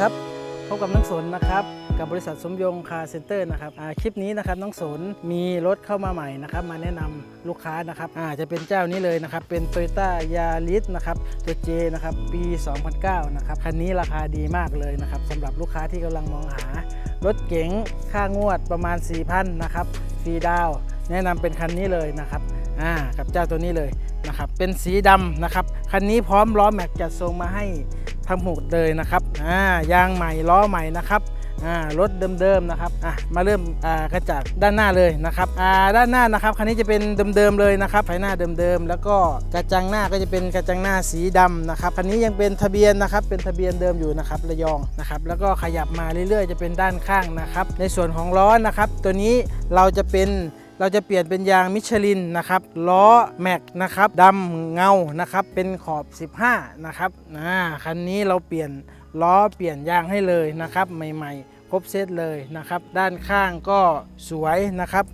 ครับ พบกับน้องสนนะครับ กับบริษัทสมยงคาร์เซ็นเตอร์นะครับคลิปนี้นะครับน้องสนมีรถเข้ามาใหม่นะครับ มาแนะนำลูกค้านะครับอาจะเป็นเจ้านี้เลยนะครับ เป็น t o y ยต้ายาริสนะครับตัวเจนะครับปี 2009 นะครับ คันนี้ราคาดีมากเลยนะครับสำหรับลูกค้าที่กำลังมองหารถเก๋งค่างวดประมาณ 4,000นะครับฟรีดาวแนะนำเป็นคันนี้เลยนะครับอ่ากับเจ้าตัวนี้เลยนะครับเป็นสีดำนะครับคันนี้พร้อมล้อแม็กจัดทรงมาให้ ทั้งหมดเลยนะครับอ่ายางใหม่ล้อใหม่นะครับอ่ารถเดิมๆนะครับอะมาเริ่มอ่ากันจากด้านหน้าเลยนะครับอ่าด้านหน้านะครับคันนี้จะเป็นเดิมๆเลยนะครับไฟหน้าเดิมๆแล้วก็กระจังหน้าก็จะเป็นกระจังหน้าสีดำนะครับคันนี้ยังเป็นทะเบียนนะครับเป็นทะเบียนเดิมอยู่นะครับระยองนะครับแล้วก็ขยับมาเรื่อยๆ จะเป็นด้านข้างนะครับในส่วนของล้อนะครับตัวนี้เราจะเป็น เราจะเปลี่ยนเป็นยางมิชลินนะครับล้อแม็กนะครับดำเงานะครับเป็นขอบ 15 นะครับอ่าคันนี้เราเปลี่ยนล้อเปลี่ยนยางให้เลยนะครับใหม่ๆ ครบเซตเลยนะครับ ด้านข้างก็สวยนะครับ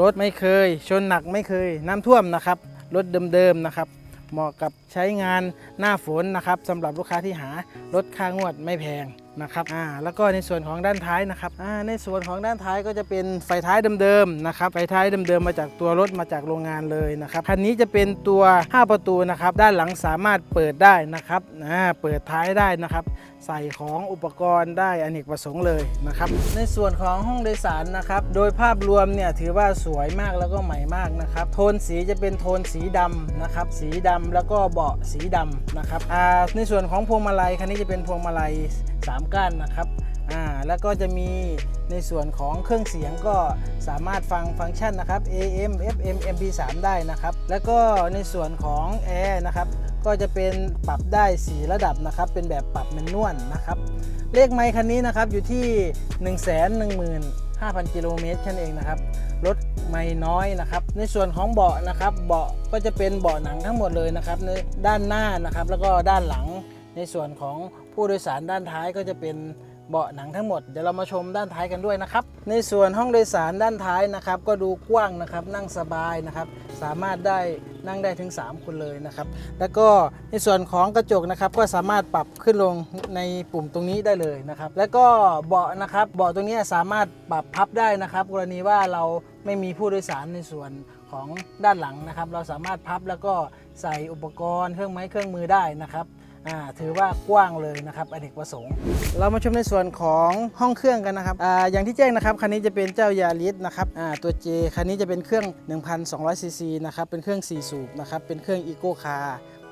รถไม่เคย ชนหนักไม่เคย น้ำท่วมนะครับรถเดิมๆนะครับ เหมาะกับใช้งานหน้าฝนนะครับสำหรับลูกค้าที่หารถค่างวดไม่แพง นะครับอ่าแล้วก็ในส่วนของด้านท้ายนะครับอ่าในส่วนของด้านท้ายก็จะเป็นไฟท้ายเดิมๆนะครับไฟท้ายเดิมๆมาจากตัวรถมาจากโรงงานเลยนะครับคันนี้จะเป็นตัว 5 ประตูนะครับด้านหลังสามารถเปิดได้นะครับอ่าเปิดท้ายได้นะครับ ใส่ของอุปกรณ์ได้อเนกประสงค์เลยนะครับ ในส่วนของห้องโดยสารนะครับ โดยภาพรวมเนี่ยถือว่าสวยมากแล้วก็ใหม่มากนะครับ โทนสีจะเป็นโทนสีดำนะครับ สีดำแล้วก็เบาะสีดำนะครับในส่วนของพวงมาลัยคันนี้จะเป็นพวงมาลัย 3 ก้านนะครับอ่าแล้วก็จะมีในส่วนของเครื่องเสียงก็สามารถฟังฟังก์ชันนะครับ AM FM MP3 ได้นะครับ แล้วก็ในส่วนของแอร์นะครับ ก็จะเป็นปรับได้ 4 ระดับนะครับ เป็นแบบปรับเมนนวลนะครับ เลขไมค์คันนี้นะครับอยู่ที่ 1 1 5 0 0 0 กิโลเมตรแค่นั้นเองนะครับ รถไม่น้อยนะครับ ในส่วนของเบาะนะครับ เบาะก็จะเป็นเบาะหนังทั้งหมดเลยนะครับในด้านหน้านะครับ แล้วก็ด้านหลัง ในส่วนของผู้โดยสารด้านท้ายก็จะเป็น เบาะหนังทั้งหมดเดี๋ยวเรามาชมด้านท้ายกันด้วยนะครับในส่วนห้องโดยสารด้านท้ายนะครับ ก็ดูกว้างนะครับนั่งสบายนะครับ สามารถได้นั่งได้ถึง 3 คนเลยนะครับ แล้วก็ในส่วนของกระจกนะครับ ก็สามารถปรับขึ้นลงในปุ่มตรงนี้ได้เลยนะครับ แล้วก็เบาะนะครับเบาะตรงนี้สามารถปรับพับได้นะครับ กรณีว่าเราไม่มีผู้โดยสารในส่วนของด้านหลังนะครับ เราสามารถพับแล้วก็ใส่อุปกรณ์เครื่องไม้เครื่องมือได้นะครับ ถือว่ากว้างเลยนะครับอเนกประสงค์ เรามาชมในส่วนของห้องเครื่องกันนะครับออย่างที่แจ้งนะครับคันนี้จะเป็นเจ้ายาริสนะครับตัว J คันนี้จะเป็นเครื่อง 1,200 ซีซีนะครับเป็นเครื่อง 4 สูบนะครับเป็นเครื่องอีโ c คา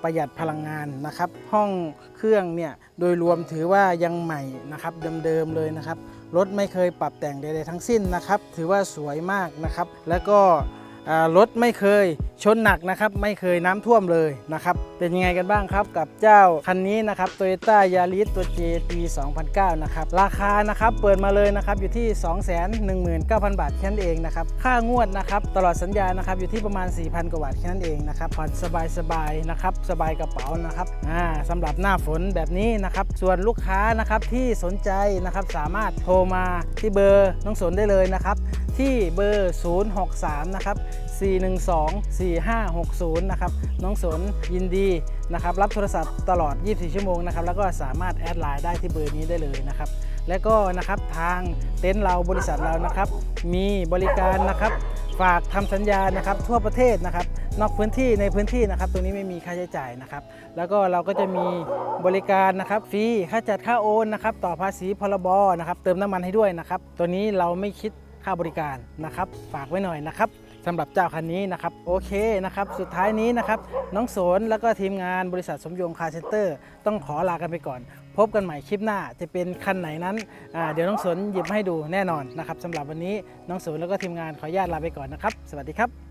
ประหยัดพลังงานนะครับ ห้องเครื่องเนี่ยโดยรวมถือว่ายังใหม่นะครับเดิมๆเลยนะครับรถไม่เคยปรับแต่งใดๆทั้งสิ้นนะครับ ถือว่าสวยมากนะครับ แล้วก็ รถไม่เคยชนหนักนะครับไม่เคยน้ำท่วมเลยนะครับเป็นยังไงกันบ้างครับกับเจ้าคันนี้นะครับ Toyota Yaris ตัว J ปี 2009 นะครับราคานะครับเปิดมาเลยนะครับอยู่ที่ 219,000 บาทแค่นั้นเองนะครับค่างวดนะครับตลอดสัญญานะครับอยู่ที่ประมาณ 4,000 กว่าบาทแค่นั้นเองนะครับผ่อนสบายๆนะครับสบายกระเป๋านะครับอ่าสำหรับหน้าฝนแบบนี้นะครับส่วนลูกค้านะครับที่สนใจนะครับสามารถโทรมาที่เบอร์น้องสนได้เลยนะครับ ที่เบอร์ 063 นะครับ 412 4560 นะครับ น้องสนยินดีนะครับ รับโทรศัพท์ตลอด 24 ชั่วโมงนะครับ แล้วก็สามารถแอดไลน์ได้ที่เบอร์นี้ได้เลยนะครับ และก็นะครับทางเต็นท์เราบริษัทเรานะครับ มีบริการนะครับฝากทำสัญญานะครับทั่วประเทศนะครับ นอกพื้นที่ในพื้นที่นะครับ ตรงนี้ไม่มีค่าใช้จ่ายนะครับ แล้วก็เราก็จะมีบริการนะครับฟรีค่าจัดค่าโอนนะครับ ต่อภาษีพรบนะครับ เติมน้ำมันให้ด้วยนะครับ ตัวนี้เราไม่คิด ค่าบริการนะครับ ฝากไว้หน่อยนะครับสำหรับเจ้าคันนี้นะครับโอเคนะครับ สุดท้ายนี้นะครับ น้องโสนแล้วก็ทีมงานบริษัทสมยงคาร์เซ็นเตอร์ ต้องขอลากันไปก่อน พบกันใหม่คลิปหน้าจะเป็นคันไหนนั้น เดี๋ยวน้องสนหยิบให้ดูแน่นอนนะครับสำหรับวันนี้น้องสนแล้วก็ทีมงานขออนุญาตลาไปก่อนนะครับ สวัสดีครับ